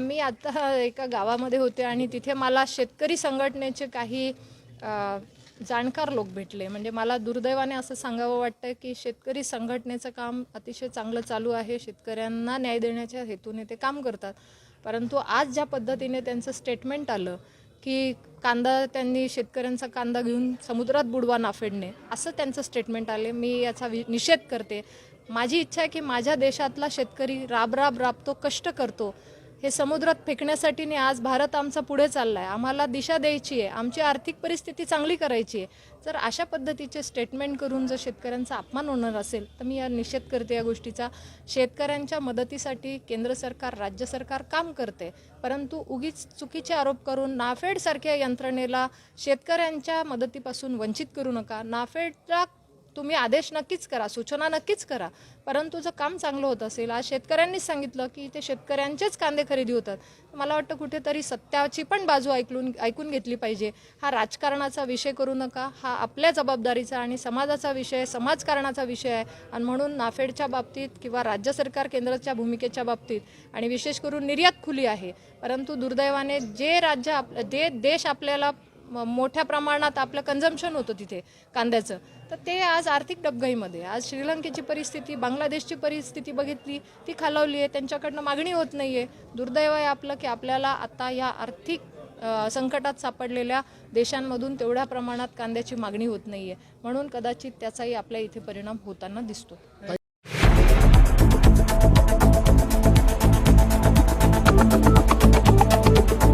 मी आता एका गावामध्ये होते आणि तिथे मला शेतकरी संघटनेचे काही जाणकार लोक भेटले. म्हणजे मला दुर्दैवाने असं सांगावं वाटतं की शेतकरी संघटनेचं काम अतिशय चांगलं चालू आहे. शेतकऱ्यांना न्याय देण्याच्या हेतूने ते काम करतात. परंतु आज ज्या पद्धतीने त्यांचं स्टेटमेंट आलं की कांदा त्यांनी शेतकऱ्यांचा कांदा घेऊन समुद्रात बुडवा नाफेडणे असं त्यांचं स्टेटमेंट आले. मी याचा वि निषेध करते. माझी इच्छा आहे की माझ्या देशातला शेतकरी राब राब राबतो कष्ट करतो. हे समुद्रात फेकण्यासाठी नाही आज भारत आमचा पुढे चालला आहे आम्हाला दिशा द्यायची आहे आमची आर्थिक परिस्थिती चांगली करायची आहे. जर अशा पद्धतीचे स्टेटमेंट करून जर शेतकऱ्यांचा अपमान होणार असेल तर मी या निषेध करते या गोष्टीचा. शेतकऱ्यांच्या मदतीसाठी केंद्र सरकार राज्य सरकार काम करते. परंतु उगीच चुकीचे आरोप करून नाफेडसारख्या यंत्रणेला शेतकऱ्यांच्या मदतीपासून वंचित करू नका. नाफेडला तुम्ही आदेश नक्कीच करा सूचना नक्कीच करा. परंतु जर काम चांगलं होत असेल आज शेतकऱ्यांनीच सांगितलं की ते शेतकऱ्यांचेच कांदे खरेदी होतात मला वाटतं कुठेतरी सत्याची पण बाजू ऐकून ऐकून घेतली पाहिजे. हा राजकारणाचा विषय करू नका हा आपल्या जबाबदारीचा आणि समाजाचा विषय समाजकारणाचा विषय आहे. आणि म्हणून नाफेडच्या बाबतीत किंवा राज्य सरकार केंद्राच्या भूमिकेच्या बाबतीत आणि विशेष करून निर्यात खुली आहे. परंतु दुर्दैवाने जे राज्य आप जे देश आपल्याला मोठ्या प्रमाणात आपलं कन्झम्पशन होतं तिथे कांद्याचं. तर ते आज आर्थिक डबघाईमध्ये आज श्रीलंकेची परिस्थिती बांगलादेशची परिस्थिती बघितली ती खालावली आहे त्यांच्याकडनं मागणी होत नाही आहे दुर्दैव आहे आपलं की आपल्याला आता या आर्थिक संकटात सापडलेल्या देशांमधून तेवढ्या प्रमाणात कांद्याची मागणी होत नाही आहे म्हणून कदाचित त्याचाही आपल्या इथे परिणाम होताना दिसतो.